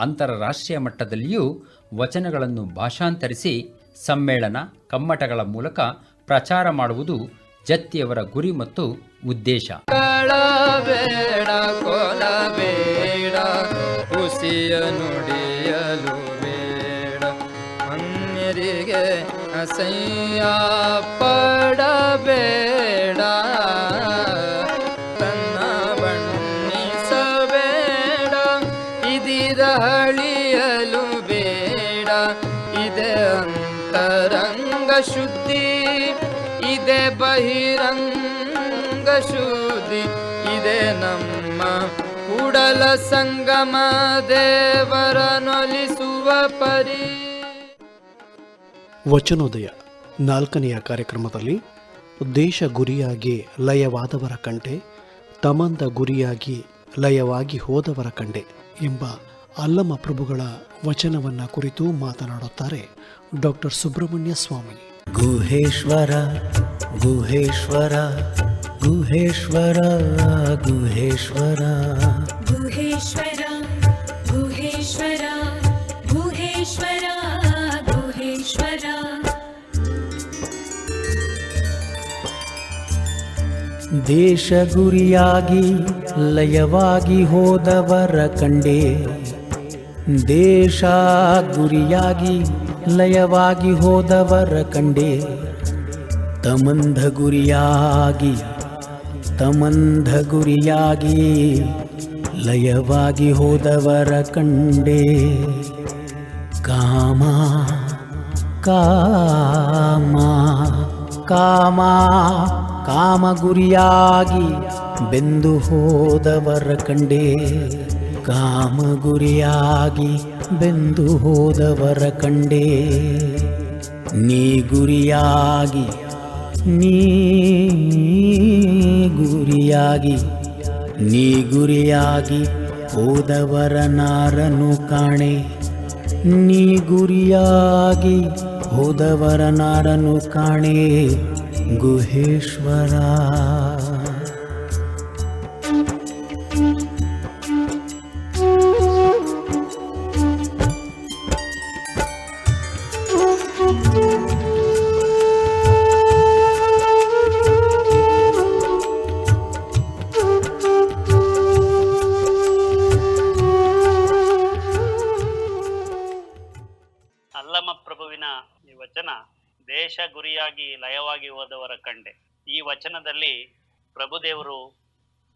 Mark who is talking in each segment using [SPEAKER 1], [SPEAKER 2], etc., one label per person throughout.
[SPEAKER 1] ಅಂತಾರಾಷ್ಟ್ರೀಯ ಮಟ್ಟದಲ್ಲಿಯೂ ವಚನಗಳನ್ನು ಭಾಷಾಂತರಿಸಿ ಸಮ್ಮೇಳನ, ಕಮ್ಮಟಗಳ ಮೂಲಕ ಪ್ರಚಾರ ಮಾಡುವುದು ಜತ್ತಿಯವರ ಗುರಿ ಮತ್ತು ಉದ್ದೇಶ.
[SPEAKER 2] ಬೇಡ ಪಡಬೇ ಬಹಿರಂಗ ಶುದ್ಧಿ ಇದೆ ನಮ್ಮ ಕೂಡಲ ಸಂಗಮ ದೇವರನೊಲಿಸುವ ಪರಿ.
[SPEAKER 3] ವಚನೋದಯ ನಾಲ್ಕನೆಯ ಕಾರ್ಯಕ್ರಮದಲ್ಲಿ ದೇಶ ಗುರಿಯಾಗಿ ಲಯವಾದವರ ಕಂಡೆ ತಮಂದ ಗುರಿಯಾಗಿ ಲಯವಾಗಿ ಹೋದವರ ಕಂಡೆ ಎಂಬ ಅಲ್ಲಮ ಪ್ರಭುಗಳ ವಚನವನ್ನ ಕುರಿತು ಮಾತನಾಡುತ್ತಾರೆ ಡಾಕ್ಟರ್ ಸುಬ್ರಹ್ಮಣ್ಯ ಸ್ವಾಮಿ.
[SPEAKER 4] ಗುಹೇಶ್ವರ ಗುಹೇಶ್ವರ ಗುಹೇಶ್ವರ ಗುಹೇಶ್ವರ
[SPEAKER 5] ಗುಹೇಶ್ವರ ಗುಹೇಶ್ವರ ಗುಹೇಶ್ವರ ಗುಹೇಶ್ವರ
[SPEAKER 4] ದೇಶ ಗುರಿಯಾಗಿ ಲಯವಾಗಿ ಹೋದವರ ಕಂಡೆ ದೇಶ ಗುರಿಯಾಗಿ ಲಯವಾಗಿ ಹೋದವರ ಕಂಡೆ ತಮಂಧ ಗುರಿಯಾಗಿ ತಮಂಧ ಗುರಿಯಾಗಿ ಲಯವಾಗಿ ಹೋದವರ ಕಂಡೆ ಕಾಮ ಕಾಮ ಕಾಮ ಕಾಮ ಗುರಿಯಾಗಿ ಬೆಂದು ಹೋದವರ ಕಂಡೆ ಕಾಮ ಗುರಿಯಾಗಿ ಬೆಂದು ಹೋದವರ ಕಂಡೇ, ನೀ ಗುರಿಯಾಗಿ ನೀ ಗುರಿಯಾಗಿ ನೀ ಗುರಿಯಾಗಿ ಹೋದವರ ನಾರನು ಕಾಣೆ, ನೀ ಗುರಿಯಾಗಿ ಹೋದವರ ನಾರನು ಕಾಣೆ, ಗುಹೇಶ್ವರ.
[SPEAKER 6] ಗುರಿಯಾಗಿ ಲಯವಾಗಿ ಹೋದವರ ಕಂಡೆ. ಈ ವಚನದಲ್ಲಿ ಪ್ರಭುದೇವರು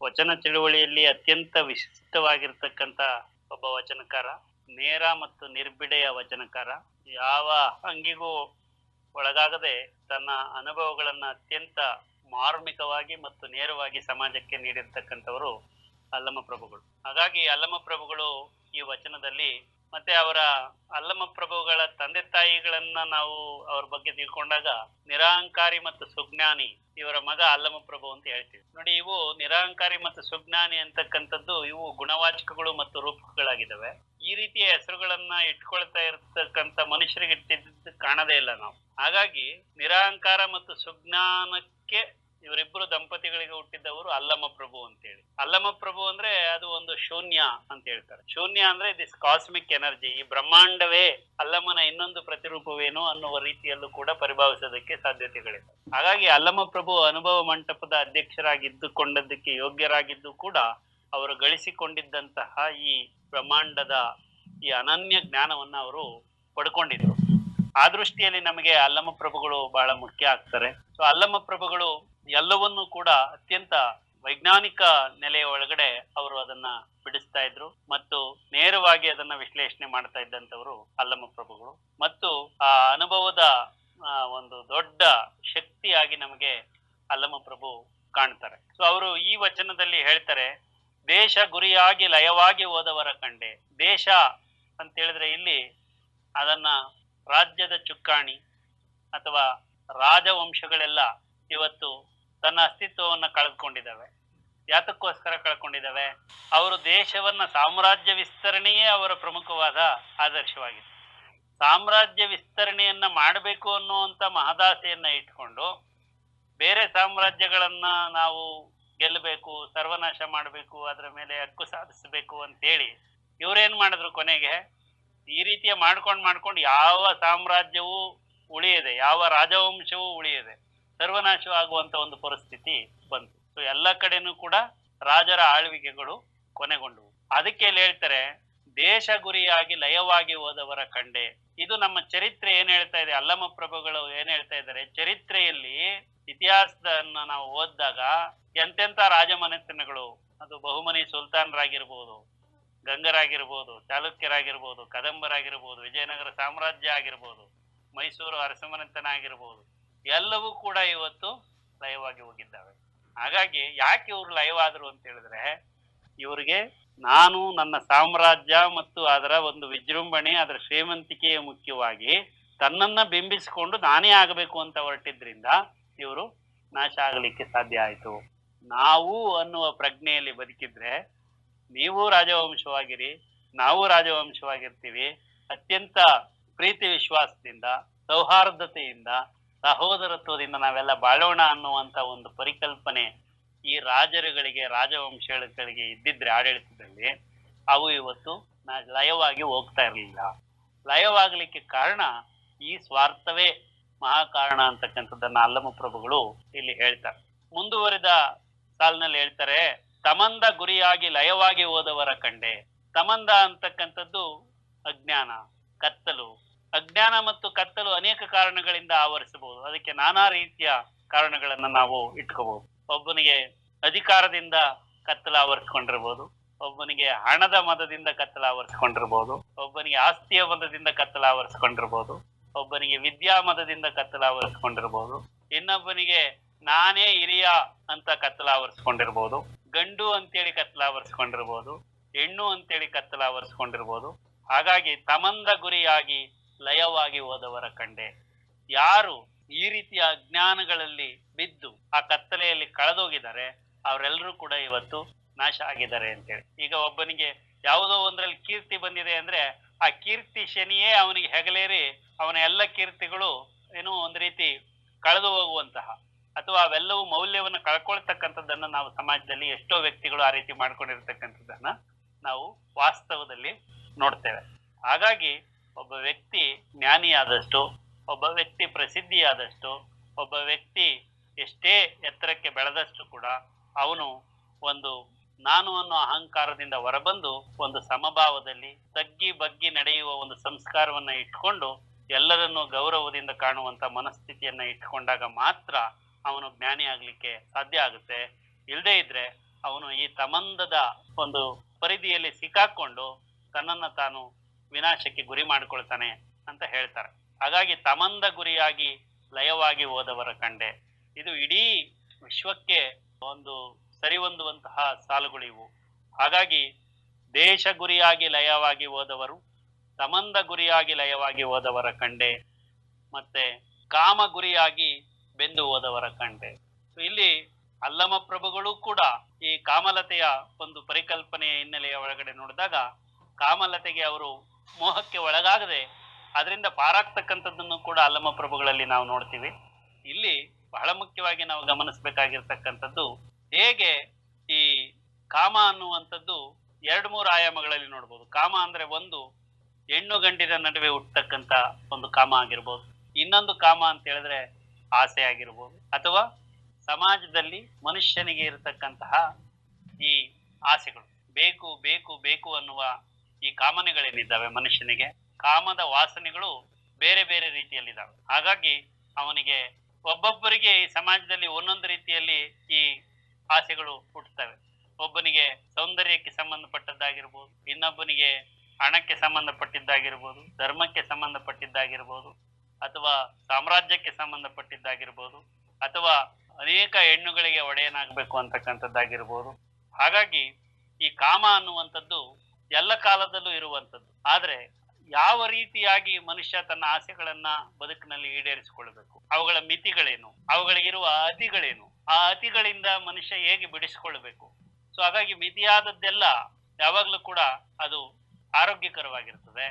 [SPEAKER 6] ವಚನ ಚಳುವಳಿಯಲ್ಲಿ ಅತ್ಯಂತ ವಿಶಿಷ್ಟವಾಗಿರ್ತಕ್ಕಂಥ ಒಬ್ಬ ವಚನಕಾರ, ನೇರ ಮತ್ತು ನಿರ್ಬಿಡೆಯ ವಚನಕಾರ. ಯಾವ ಅಂಗಿಗೂ ಒಳಗಾಗದೆ ತನ್ನ ಅನುಭವಗಳನ್ನ ಅತ್ಯಂತ ಮಾರ್ಮಿಕವಾಗಿ ಮತ್ತು ನೇರವಾಗಿ ಸಮಾಜಕ್ಕೆ ನೀಡಿರ್ತಕ್ಕಂಥವರು ಅಲ್ಲಮ ಪ್ರಭುಗಳು ಹಾಗಾಗಿ ಅಲ್ಲಮ ಪ್ರಭುಗಳು ಈ ವಚನದಲ್ಲಿ ಮತ್ತೆ ಅವರ ಅಲ್ಲಮ ಪ್ರಭುಗಳ ತಂದೆ ತಾಯಿಗಳನ್ನ ನಾವು ಅವ್ರ ಬಗ್ಗೆ ತಿಳ್ಕೊಂಡಾಗ ನಿರಾಹಂಕಾರಿ ಮತ್ತು ಸುಜ್ಞಾನಿ ಇವರ ಮಗ ಅಲ್ಲಮ ಪ್ರಭು ಅಂತ ಹೇಳ್ತೀವಿ. ನೋಡಿ, ಇವು ನಿರಾಹಂಕಾರಿ ಮತ್ತು ಸುಜ್ಞಾನಿ ಅಂತಕ್ಕಂಥದ್ದು ಇವು ಗುಣವಾಚಕಗಳು ಮತ್ತು ರೂಪಕಗಳಾಗಿದ್ದಾವೆ. ಈ ರೀತಿಯ ಹೆಸರುಗಳನ್ನ ಇಟ್ಕೊಳ್ತಾ ಇರ್ತಕ್ಕಂಥ ಮನುಷ್ಯರಿಗೆ ಇಟ್ಟಿದ್ದು ಕಾಣದೇ ಇಲ್ಲ ನಾವು. ಹಾಗಾಗಿ ನಿರಾಹಂಕಾರ ಮತ್ತು ಸುಜ್ಞಾನಕ್ಕೆ ಇವರಿಬ್ಬರು ದಂಪತಿಗಳಿಗೆ ಹುಟ್ಟಿದವರು ಅಲ್ಲಮ ಪ್ರಭು ಅಂತೇಳಿ. ಅಲ್ಲಮ ಪ್ರಭು ಅಂದ್ರೆ ಅದು ಒಂದು ಶೂನ್ಯ ಅಂತ ಹೇಳ್ತಾರೆ. ಶೂನ್ಯ ಅಂದ್ರೆ ದಿಸ್ ಕಾಸ್ಮಿಕ್ ಎನರ್ಜಿ ಈ ಬ್ರಹ್ಮಾಂಡವೇ ಅಲ್ಲಮನ ಇನ್ನೊಂದು ಪ್ರತಿರೂಪವೇನು ಅನ್ನುವ ರೀತಿಯಲ್ಲೂ ಕೂಡ ಪರಿಭಾವಿಸೋದಕ್ಕೆ ಸಾಧ್ಯತೆಗಳಿವೆ ಹಾಗಾಗಿ ಅಲ್ಲಮ ಪ್ರಭು ಅನುಭವ ಮಂಟಪದ ಅಧ್ಯಕ್ಷರಾಗಿದ್ದುಕೊಂಡದ್ದಕ್ಕೆ ಯೋಗ್ಯರಾಗಿದ್ದು ಕೂಡ ಅವರು ಗಳಿಸಿಕೊಂಡಿದ್ದಂತಹ ಈ ಬ್ರಹ್ಮಾಂಡದ ಈ ಅನನ್ಯ ಜ್ಞಾನವನ್ನ ಅವರು ಪಡ್ಕೊಂಡಿದ್ರು. ಆ ದೃಷ್ಟಿಯಲ್ಲಿ ನಮಗೆ ಅಲ್ಲಮ ಪ್ರಭುಗಳು ಬಹಳ ಮುಖ್ಯ ಆಗ್ತಾರೆ. ಸೊ ಅಲ್ಲಮ ಪ್ರಭುಗಳು ಎಲ್ಲವನ್ನೂ ಕೂಡ ಅತ್ಯಂತ ವೈಜ್ಞಾನಿಕ ನೆಲೆಯ ಒಳಗಡೆ ಅವರು ಅದನ್ನ ಬಿಡಿಸ್ತಾ ಇದ್ರು. ಮತ್ತು ನೇರವಾಗಿ ಅದನ್ನ ವಿಶ್ಲೇಷಣೆ ಮಾಡ್ತಾ ಇದ್ದಂಥವ್ರು ಅಲ್ಲಮ್ಮ ಪ್ರಭುಗಳು. ಮತ್ತು ಆ ಅನುಭವದ ಒಂದು ದೊಡ್ಡ ಶಕ್ತಿಯಾಗಿ ನಮಗೆ ಅಲ್ಲಮ್ಮ ಪ್ರಭು ಕಾಣ್ತಾರೆ. ಸೊ ಅವರು ಈ ವಚನದಲ್ಲಿ ಹೇಳ್ತಾರೆ, ದೇಶ ಗುರಿಯಾಗಿ ಲಯವಾಗಿ ಹೋದವರ ಕಂಡೆ. ದೇಶ ಅಂತ ಹೇಳಿದ್ರೆ ಇಲ್ಲಿ ಅದನ್ನ ರಾಜ್ಯದ ಚುಕ್ಕಾಣಿ ಅಥವಾ ರಾಜವಂಶಗಳೆಲ್ಲ ಇವತ್ತು ತನ್ನ ಅಸ್ತಿತ್ವವನ್ನು ಕಳೆದುಕೊಂಡಿದ್ದಾವೆ. ಯಾತಕ್ಕೋಸ್ಕರ ಕಳ್ಕೊಂಡಿದ್ದಾವೆ ಅವರು ದೇಶವನ್ನ ಸಾಮ್ರಾಜ್ಯ ವಿಸ್ತರಣೆಯೇ ಅವರ ಪ್ರಮುಖವಾದ ಆದರ್ಶವಾಗಿದೆ ಸಾಮ್ರಾಜ್ಯ ವಿಸ್ತರಣೆಯನ್ನ ಮಾಡಬೇಕು ಅನ್ನುವಂತ ಮಹದಾಸೆಯನ್ನ ಇಟ್ಕೊಂಡು ಬೇರೆ ಸಾಮ್ರಾಜ್ಯಗಳನ್ನ ನಾವು ಗೆಲ್ಲಬೇಕು, ಸರ್ವನಾಶ ಮಾಡಬೇಕು, ಅದರ ಮೇಲೆ ಹಕ್ಕು ಸಾಧಿಸಬೇಕು ಅಂತೇಳಿ ಇವ್ರೇನ್ ಮಾಡಿದ್ರು ಕೊನೆಗೆ? ಈ ರೀತಿಯ ಮಾಡ್ಕೊಂಡು ಮಾಡ್ಕೊಂಡು ಯಾವ ಸಾಮ್ರಾಜ್ಯವೂ ಉಳಿಯದೆ, ಯಾವ ರಾಜವಂಶವೂ ಉಳಿಯದೆ. ಸರ್ವನಾಶ ಆಗುವಂತ ಒಂದು ಪರಿಸ್ಥಿತಿ ಬಂತು. ಸೊ ಎಲ್ಲ ಕಡೆನೂ ಕೂಡ ರಾಜರ ಆಳ್ವಿಕೆಗಳು ಕೊನೆಗೊಂಡವು. ಅದಕ್ಕೆ ಇಲ್ಲಿ ಹೇಳ್ತಾರೆ ದೇಶ ಗುರಿಯಾಗಿ ಲಯವಾಗಿ ಹೋದವರ ಕಂಡೆ. ಇದು ನಮ್ಮ ಚರಿತ್ರೆ ಏನ್ ಹೇಳ್ತಾ ಇದೆ ಅಲ್ಲಮ ಪ್ರಭುಗಳು ಏನ್ ಹೇಳ್ತಾ ಇದ್ದಾರೆ, ಚರಿತ್ರೆಯಲ್ಲಿ ಇತಿಹಾಸದನ್ನ ನಾವು ಓದಿದಾಗ ಎಂತೆಂತ ರಾಜಮನೆತನಗಳು, ಅದು ಬಹುಮನಿ ಸುಲ್ತಾನರಾಗಿರ್ಬೋದು, ಗಂಗರಾಗಿರ್ಬೋದು, ಚಾಲುಕ್ಯರಾಗಿರ್ಬೋದು, ಕದಂಬರಾಗಿರ್ಬೋದು, ವಿಜಯನಗರ ಸಾಮ್ರಾಜ್ಯ ಆಗಿರ್ಬೋದು, ಮೈಸೂರು ಅರಸಮನೆತನ ಆಗಿರ್ಬೋದು ಎಲ್ಲವೂ ಕೂಡ ಇವತ್ತು ಲಯವಾಗಿ ಹೋಗಿದ್ದಾವೆ. ಹಾಗಾಗಿ ಯಾಕೆ ಇವರು ಆದ್ರು ಅಂತ ಹೇಳಿದ್ರೆ, ಇವರಿಗೆ ನಾನು ನನ್ನ ಸಾಮ್ರಾಜ್ಯ ಮತ್ತು ಅದರ ಒಂದು ವಿಜೃಂಭಣೆ, ಅದರ ಶ್ರೀಮಂತಿಕೆಯ ಮುಖ್ಯವಾಗಿ ತನ್ನನ್ನ ಬಿಂಬಿಸಿಕೊಂಡು ನಾನೇ ಆಗಬೇಕು ಅಂತ ಹೊರಟಿದ್ರಿಂದ ಇವರು ನಾಶ ಆಗಲಿಕ್ಕೆ ಸಾಧ್ಯ ಆಯಿತು. ನಾವು ಅನ್ನುವ ಪ್ರಜ್ಞೆಯಲ್ಲಿ ಬದುಕಿದ್ರೆ ನೀವು ರಾಜವಂಶವಾಗಿರಿ, ನಾವು ರಾಜವಂಶವಾಗಿರ್ತೀವಿ. ಅತ್ಯಂತ ಪ್ರೀತಿ ವಿಶ್ವಾಸದಿಂದ, ಸೌಹಾರ್ದತೆಯಿಂದ ಸಹೋದರತ್ವದಿಂದ ನಾವೆಲ್ಲ ಬಾಳೋಣ ಅನ್ನುವಂತ ಒಂದು ಪರಿಕಲ್ಪನೆ ಈ ರಾಜರುಗಳಿಗೆ, ರಾಜವಂಶಗಳಿಗೆ ಇದ್ದಿದ್ರೆ ಆಡಳಿತದಲ್ಲಿ, ಅವು ಇವತ್ತು ಲಯವಾಗಿ ಹೋಗ್ತಾ ಇರಲಿಲ್ಲ. ಲಯವಾಗಲಿಕ್ಕೆ ಕಾರಣ ಈ ಸ್ವಾರ್ಥವೇ ಮಹಾಕಾರಣ ಅಂತಕ್ಕಂಥದ್ದನ್ನ ಅಲ್ಲಮ ಪ್ರಭುಗಳು ಇಲ್ಲಿ ಹೇಳ್ತಾರೆ. ಮುಂದುವರಿದ ಸಾಲಿನಲ್ಲಿ ಹೇಳ್ತಾರೆ, ತಮಂದ ಗುರಿಯಾಗಿ ಲಯವಾಗಿ ಹೋದವರ ಕಂಡೆ, ತಮಂದ ಅಂತಕ್ಕಂಥದ್ದು ಅಜ್ಞಾನ, ಕತ್ತಲು ಅಜ್ಞಾನ ಮತ್ತು ಕತ್ತಲು ಅನೇಕ ಕಾರಣಗಳಿಂದ ಆವರಿಸಬಹುದು. ಅದಕ್ಕೆ ನಾನಾ ರೀತಿಯ ಕಾರಣಗಳನ್ನ ನಾವು ಇಟ್ಕೋಬಹುದು. ಒಬ್ಬನಿಗೆ ಅಧಿಕಾರದಿಂದ ಕತ್ತಲ ಆವರಿಸ್ಕೊಂಡಿರ್ಬೋದು ಒಬ್ಬನಿಗೆ ಹಣದ ಮದದಿಂದ ಕತ್ತಲ ಆವರಿಸ್ಕೊಂಡಿರ್ಬೋದು ಒಬ್ಬನಿಗೆ ಆಸ್ತಿಯ ಮದದಿಂದ ಕತ್ತಲ ಆವರಿಸ್ಕೊಂಡಿರ್ಬೋದು ಒಬ್ಬನಿಗೆ ವಿದ್ಯಾ ಮದದಿಂದ ಕತ್ತಲ ಆವರಿಸ್ಕೊಂಡಿರ್ಬೋದು ಇನ್ನೊಬ್ಬನಿಗೆ ನಾನೇ ಹಿರಿಯ ಅಂತ ಕತ್ತಲ ಆವರಿಸ್ಕೊಂಡಿರ್ಬೋದು ಗಂಡು ಅಂತೇಳಿ ಕತ್ತಲ ಆವರಿಸ್ಕೊಂಡಿರ್ಬೋದು ಹೆಣ್ಣು ಅಂತೇಳಿ ಕತ್ತಲ ಆವರಿಸ್ಕೊಂಡಿರ್ಬೋದು ಹಾಗಾಗಿ ತಮಂದ ಗುರಿಯಾಗಿ ಲಯವಾಗಿ ಹೋದವರ ಕಂಡೆ. ಯಾರು ಈ ರೀತಿಯ ಅಜ್ಞಾನಗಳಲ್ಲಿ ಬಿದ್ದು ಆ ಕತ್ತಲೆಯಲ್ಲಿ ಕಳೆದೋಗಿದ್ದಾರೆ, ಅವರೆಲ್ಲರೂ ಕೂಡ ಇವತ್ತು ನಾಶ ಆಗಿದ್ದಾರೆ ಅಂತೇಳಿ. ಈಗ ಒಬ್ಬನಿಗೆ ಯಾವುದೋ ಒಂದ್ರಲ್ಲಿ ಕೀರ್ತಿ ಬಂದಿದೆ ಅಂದ್ರೆ, ಆ ಕೀರ್ತಿ ಶನಿಯೇ ಅವನಿಗೆ ಹೆಗಲೇರಿ, ಅವನ ಎಲ್ಲ ಕೀರ್ತಿಗಳು ಏನೋ ಒಂದು ರೀತಿ ಕಳೆದು ಹೋಗುವಂತಹ ಅಥವಾ ಅವೆಲ್ಲವೂ ಮೌಲ್ಯವನ್ನು ಕಳ್ಕೊಳ್ತಕ್ಕಂಥದ್ದನ್ನ ನಾವು ಸಮಾಜದಲ್ಲಿ ಎಷ್ಟೋ ವ್ಯಕ್ತಿಗಳು ಆ ರೀತಿ ಮಾಡ್ಕೊಂಡಿರ್ತಕ್ಕಂಥದ್ದನ್ನ ನಾವು ವಾಸ್ತವದಲ್ಲಿ ನೋಡ್ತೇವೆ. ಹಾಗಾಗಿ ಒಬ್ಬ ವ್ಯಕ್ತಿ ಜ್ಞಾನಿಯಾದಷ್ಟು, ಒಬ್ಬ ವ್ಯಕ್ತಿ ಪ್ರಸಿದ್ಧಿಯಾದಷ್ಟು, ಒಬ್ಬ ವ್ಯಕ್ತಿ ಎಷ್ಟೇ ಎತ್ತರಕ್ಕೆ ಬೆಳೆದಷ್ಟು ಕೂಡ ಅವನು ಒಂದು ನಾನು ಅನ್ನೋ ಅಹಂಕಾರದಿಂದ ಹೊರಬಂದು ಒಂದು ಸಮಭಾವದಲ್ಲಿ ತಗ್ಗಿ ಬಗ್ಗಿ ನಡೆಯುವ ಒಂದು ಸಂಸ್ಕಾರವನ್ನ ಇಟ್ಕೊಂಡು ಎಲ್ಲರನ್ನು ಗೌರವದಿಂದ ಕಾಣುವಂತ ಮನಸ್ಥಿತಿಯನ್ನ ಇಟ್ಕೊಂಡಾಗ ಮಾತ್ರ ಅವನು ಜ್ಞಾನಿ ಆಗ್ಲಿಕ್ಕೆ ಸಾಧ್ಯ ಆಗುತ್ತೆ. ಇಲ್ಲದೇ ಇದ್ರೆ ಅವನು ಈ ತಮಂದದ ಒಂದು ಪರಿಧಿಯಲ್ಲಿ ಸಿಕ್ಕಾಕೊಂಡು ತನ್ನನ್ನು ತಾನು ವಿನಾಶಕ್ಕೆ ಗುರಿ ಮಾಡ್ಕೊಳ್ತಾನೆ ಅಂತ ಹೇಳ್ತಾರೆ. ಹಾಗಾಗಿ ತಮಂದ ಗುರಿಯಾಗಿ ಲಯವಾಗಿ ಹೋದವರ ಕಂಡೆ. ಇದು ಇಡೀ ವಿಶ್ವಕ್ಕೆ ಒಂದು ಸರಿಹೊಂದುವಂತಹ ಹೊಂದುವಂತಹ ಇವು. ಹಾಗಾಗಿ ದೇಶ ಗುರಿಯಾಗಿ ಲಯವಾಗಿ ಹೋದವರು, ತಮಂದ ಗುರಿಯಾಗಿ ಲಯವಾಗಿ ಹೋದವರ ಕಂಡೆ, ಮತ್ತೆ ಕಾಮ ಗುರಿಯಾಗಿ ಬೆಂದು ಹೋದವರ ಕಂಡೆ. ಇಲ್ಲಿ ಅಲ್ಲಮ ಪ್ರಭುಗಳು ಕೂಡ ಈ ಕಾಮಲತೆಯ ಒಂದು ಪರಿಕಲ್ಪನೆಯ ಹಿನ್ನೆಲೆಯ ಒಳಗಡೆ ನೋಡಿದಾಗ ಕಾಮಲತೆಗೆ ಅವರು ಮೋಹಕ್ಕೆ ಒಳಗಾಗದೆ ಅದರಿಂದ ಪಾರಾಗ್ತಕ್ಕಂಥದ್ದನ್ನು ಕೂಡ ಅಲ್ಲಮ ಪ್ರಭುಗಳಲ್ಲಿ ನಾವು ನೋಡ್ತೀವಿ. ಇಲ್ಲಿ ಬಹಳ ಮುಖ್ಯವಾಗಿ ನಾವು ಗಮನಿಸಬೇಕಾಗಿರ್ತಕ್ಕಂಥದ್ದು ಹೇಗೆ ಈ ಕಾಮ ಅನ್ನುವಂಥದ್ದು ಎರಡು ಮೂರು ಆಯಾಮಗಳಲ್ಲಿ ನೋಡ್ಬೋದು. ಕಾಮ ಅಂದ್ರೆ ಒಂದು ಹೆಣ್ಣು ಗಂಡಿನ ನಡುವೆ ಹುಟ್ಟತಕ್ಕಂತ ಒಂದು ಕಾಮ ಆಗಿರ್ಬೋದು. ಇನ್ನೊಂದು ಕಾಮ ಅಂತ ಹೇಳಿದ್ರೆ ಆಸೆ ಆಗಿರ್ಬೋದು. ಅಥವಾ ಸಮಾಜದಲ್ಲಿ ಮನುಷ್ಯನಿಗೆ ಇರತಕ್ಕಂತಹ ಈ ಆಸೆಗಳು. ಬೇಕು ಬೇಕು ಬೇಕು ಅನ್ನುವ ಈ ಕಾಮನೆಗಳೇನಿದ್ದಾವೆ ಮನುಷ್ಯನಿಗೆ? ಕಾಮದ ವಾಸನೆಗಳು ಬೇರೆ ಬೇರೆ ರೀತಿಯಲ್ಲಿದ್ದಾವೆ. ಹಾಗಾಗಿ ಅವನಿಗೆ ಒಬ್ಬೊಬ್ಬರಿಗೆ ಈ ಸಮಾಜದಲ್ಲಿ ಒಂದೊಂದು ರೀತಿಯಲ್ಲಿ ಈ ಆಸೆಗಳು ಹುಟ್ಟುತ್ತವೆ. ಒಬ್ಬನಿಗೆ ಸೌಂದರ್ಯಕ್ಕೆ ಸಂಬಂಧಪಟ್ಟದ್ದಾಗಿರ್ಬೋದು, ಇನ್ನೊಬ್ಬನಿಗೆ ಹಣಕ್ಕೆ ಸಂಬಂಧಪಟ್ಟಿದ್ದಾಗಿರ್ಬೋದು, ಧರ್ಮಕ್ಕೆ ಸಂಬಂಧಪಟ್ಟಿದ್ದಾಗಿರ್ಬೋದು, ಅಥವಾ ಸಾಮ್ರಾಜ್ಯಕ್ಕೆ ಸಂಬಂಧಪಟ್ಟಿದ್ದಾಗಿರ್ಬೋದು, ಅಥವಾ ಅನೇಕ ಹೆಣ್ಣುಗಳಿಗೆ ಒಡೆಯನಾಗಬೇಕು ಅಂತಕ್ಕಂಥದ್ದಾಗಿರ್ಬೋದು. ಹಾಗಾಗಿ ಈ ಕಾಮ ಅನ್ನುವಂಥದ್ದು ಎಲ್ಲ ಕಾಲದಲ್ಲೂ ಇರುವಂಥದ್ದು. ಆದ್ರೆ ಯಾವ ರೀತಿಯಾಗಿ ಮನುಷ್ಯ ತನ್ನ ಆಸೆಗಳನ್ನ ಬದುಕಿನಲ್ಲಿ ಈಡೇರಿಸಿಕೊಳ್ಬೇಕು ಅವುಗಳ ಮಿತಿಗಳೇನು? ಅವುಗಳಿಗಿರುವ ಅತಿಗಳೇನು? ಆ ಅತಿಗಳಿಂದ ಮನುಷ್ಯ ಹೇಗೆ ಬಿಡಿಸಿಕೊಳ್ಬೇಕು ಸೊ ಹಾಗಾಗಿ ಮಿತಿಯಾದದ್ದೆಲ್ಲ ಯಾವಾಗ್ಲೂ ಕೂಡ ಅದು ಆರೋಗ್ಯಕರವಾಗಿರ್ತದೆ.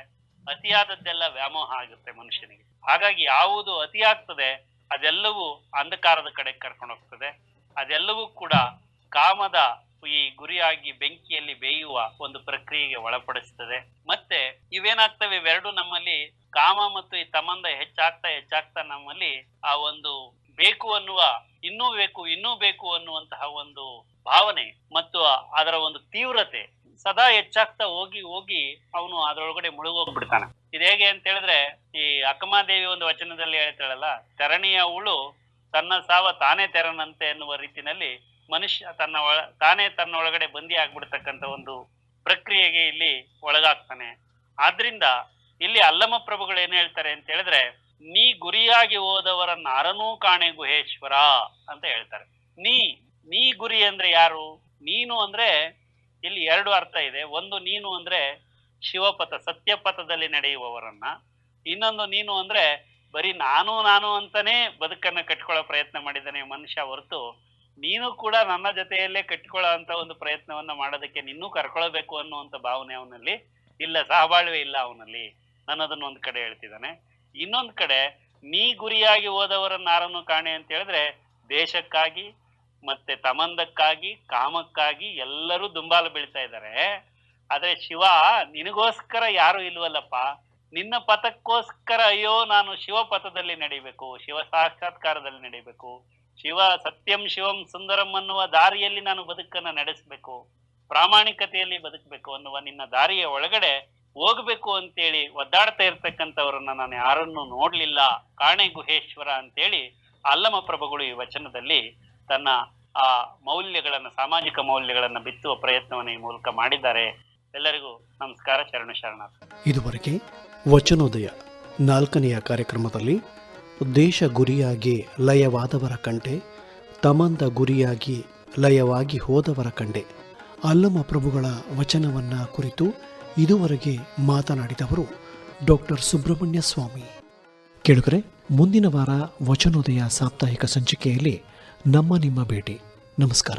[SPEAKER 6] ಅತಿಯಾದದ್ದೆಲ್ಲ ವ್ಯಾಮೋಹ ಆಗುತ್ತೆ ಮನುಷ್ಯನಿಗೆ. ಹಾಗಾಗಿ ಯಾವುದು ಅತಿಯಾಗ್ತದೆ, ಅದೆಲ್ಲವೂ ಅಂಧಕಾರದ ಕಡೆ ಕರ್ಕೊಂಡು ಹೋಗ್ತದೆ ಅದೆಲ್ಲವೂ ಕೂಡ ಕಾಮದ ಈ ಗುರಿಯಾಗಿ ಬೆಂಕಿಯಲ್ಲಿ ಬೇಯುವ ಒಂದು ಪ್ರಕ್ರಿಯೆಗೆ ಒಳಪಡಿಸ್ತದೆ. ಮತ್ತೆ ಇವೇನಾಗ್ತವೆ? ಇವೆರಡು ನಮ್ಮಲ್ಲಿ ಕಾಮ ಮತ್ತು ಈ ತಮಂದ ಹೆಚ್ಚಾಗ್ತಾ ಹೆಚ್ಚಾಗ್ತಾ ನಮ್ಮಲ್ಲಿ ಆ ಒಂದು ಬೇಕು ಅನ್ನುವ, ಇನ್ನೂ ಬೇಕು ಇನ್ನೂ ಬೇಕು ಅನ್ನುವಂತಹ ಒಂದು ಭಾವನೆ ಮತ್ತು ಅದರ ಒಂದು ತೀವ್ರತೆ ಸದಾ ಹೆಚ್ಚಾಗ್ತಾ ಹೋಗಿ ಹೋಗಿ ಅವನು ಅದರೊಳಗಡೆ ಮುಳುಗೋಗ್ಬಿಡ್ತಾನೆ. ಇದು ಹೇಗೆ ಅಂತ ಹೇಳಿದ್ರೆ, ಈ ಅಕ್ಕಮಾದೇವಿ ಒಂದು ವಚನದಲ್ಲಿ ಹೇಳ್ತಾಳಲ್ಲ, ತೆರಣಿಯ ಹುಳು ತನ್ನ ಸಾವ ತಾನೇ ತೆರನಂತೆ ಎನ್ನುವ ರೀತಿನಲ್ಲಿ ಮನುಷ್ಯ ತನ್ನ ಒಳ, ತಾನೇ ತನ್ನ ಒಳಗಡೆ ಬಂದಿ ಆಗ್ಬಿಡ್ತಕ್ಕಂಥ ಒಂದು ಪ್ರಕ್ರಿಯೆಗೆ ಇಲ್ಲಿ ಒಳಗಾಗ್ತಾನೆ. ಆದ್ರಿಂದ ಇಲ್ಲಿ ಅಲ್ಲಮ ಪ್ರಭುಗಳು ಏನ್ ಹೇಳ್ತಾರೆ ಅಂತ ಹೇಳಿದ್ರೆ, ನೀ ಗುರಿಯಾಗಿ ಹೋದವರನ್ನ ಅರನೂ ಕಾಣೆ ಗುಹೇಶ್ವರ ಅಂತ ಹೇಳ್ತಾರೆ. ನೀ ನೀ ಗುರಿ ಅಂದ್ರೆ ಯಾರು? ನೀನು ಅಂದ್ರೆ, ಇಲ್ಲಿ ಎರಡು ಅರ್ಥ ಇದೆ. ಒಂದು ನೀನು ಅಂದ್ರೆ ಶಿವಪಥ, ಸತ್ಯಪಥದಲ್ಲಿ ನಡೆಯುವವರನ್ನ. ಇನ್ನೊಂದು ನೀನು ಅಂದ್ರೆ ಬರೀ ನಾನು ನಾನು ಅಂತಾನೆ ಬದುಕನ್ನು ಕಟ್ಕೊಳ್ಳೋ ಪ್ರಯತ್ನ ಮಾಡಿದ್ದಾನೆ ಮನುಷ್ಯ ಹೊರತು ನೀನು ಕೂಡ ನನ್ನ ಜೊತೆಯಲ್ಲೇ ಕಟ್ಟಿಕೊಳ್ಳೋ ಅಂತ ಒಂದು ಪ್ರಯತ್ನವನ್ನ ಮಾಡೋದಕ್ಕೆ ನಿನ್ನೂ ಕರ್ಕೊಳ್ಬೇಕು ಅನ್ನುವಂತ ಭಾವನೆ ಅವನಲ್ಲಿ ಇಲ್ಲ, ಸಹಬಾಳ್ವೆ ಇಲ್ಲ ಅವನಲ್ಲಿ. ನನ್ನದನ್ನ ಒಂದ್ ಕಡೆ ಹೇಳ್ತಿದ್ದಾನೆ. ಇನ್ನೊಂದ್ ಕಡೆ, ನೀ ಗುರಿಯಾಗಿ ಹೋದವರನ್ನ ಯಾರನ್ನು ಕಾಣೆ ಅಂತ ಹೇಳಿದ್ರೆ ದೇಶಕ್ಕಾಗಿ ಮತ್ತೆ ತಮಂದಕ್ಕಾಗಿ, ಕಾಮಕ್ಕಾಗಿ ಎಲ್ಲರೂ ದುಂಬಾಲು ಬೀಳ್ತಾ ಇದ್ದಾರೆ. ಆದ್ರೆ ಶಿವ, ನಿನಗೋಸ್ಕರ ಯಾರು ಇಲ್ವಲ್ಲಪ್ಪ. ನಿನ್ನ ಪಥಕ್ಕೋಸ್ಕರ ಅಯ್ಯೋ, ನಾನು ಶಿವ ಪಥದಲ್ಲಿ ನಡಿಬೇಕು, ಶಿವ ಸಾಕ್ಷಾತ್ಕಾರದಲ್ಲಿ ನಡಿಬೇಕು. ಶಿವ ಸತ್ಯಂ ಶಿವಂ ಸುಂದರಂ ಅನ್ನುವ ದಾರಿಯಲ್ಲಿ ನಾನು ಬದುಕನ್ನ ನಡೆಸಬೇಕು, ಪ್ರಾಮಾಣಿಕತೆಯಲ್ಲಿ ಬದುಕಬೇಕು ಅನ್ನುವ ನಿನ್ನ ದಾರಿಯ ಒಳಗಡೆ ಹೋಗ್ಬೇಕು ಅಂತೇಳಿ ಒದ್ದಾಡ್ತಾ ಇರ್ತಕ್ಕಂಥವ್ರನ್ನ ನಾನು ಯಾರನ್ನು ನೋಡ್ಲಿಲ್ಲ. ಕಾಣೆ ಗುಹೇಶ್ವರ ಅಂತೇಳಿ ಅಲ್ಲಮ ಪ್ರಭುಗಳು ಈ ವಚನದಲ್ಲಿ ತನ್ನ ಆ ಮೌಲ್ಯಗಳನ್ನು, ಸಾಮಾಜಿಕ ಮೌಲ್ಯಗಳನ್ನು ಬಿತ್ತುವ ಪ್ರಯತ್ನವನ್ನು ಈ ಮೂಲಕ ಮಾಡಿದ್ದಾರೆ. ಎಲ್ಲರಿಗೂ ನಮಸ್ಕಾರ, ಶರಣ ಶರಣ
[SPEAKER 3] ಇದುವರೆಗೆ ವಚನೋದಯ ನಾಲ್ಕನೆಯ ಕಾರ್ಯಕ್ರಮದಲ್ಲಿ ದೇಶ ಗುರಿಯಾಗಿ ಲಯವಾದವರ ಕಂಡೆ ತಮಂದ ಗುರಿಯಾಗಿ ಲಯವಾಗಿ ಹೋದವರ ಕಂಡೆ ಅಲ್ಲಮ ಪ್ರಭುಗಳ ವಚನವನ್ನ ಕುರಿತು ಇದುವರೆಗೆ ಮಾತನಾಡಿದವರು ಡಾಕ್ಟರ್ ಸುಬ್ರಹ್ಮಣ್ಯ ಸ್ವಾಮಿ. ಕೇಳುಗರೆ, ಮುಂದಿನ ವಾರ ವಚನೋದಯ ಸಾಪ್ತಾಹಿಕ ಸಂಚಿಕೆಯಲ್ಲಿ ನಮ್ಮ ನಿಮ್ಮ ಭೇಟಿ. ನಮಸ್ಕಾರ.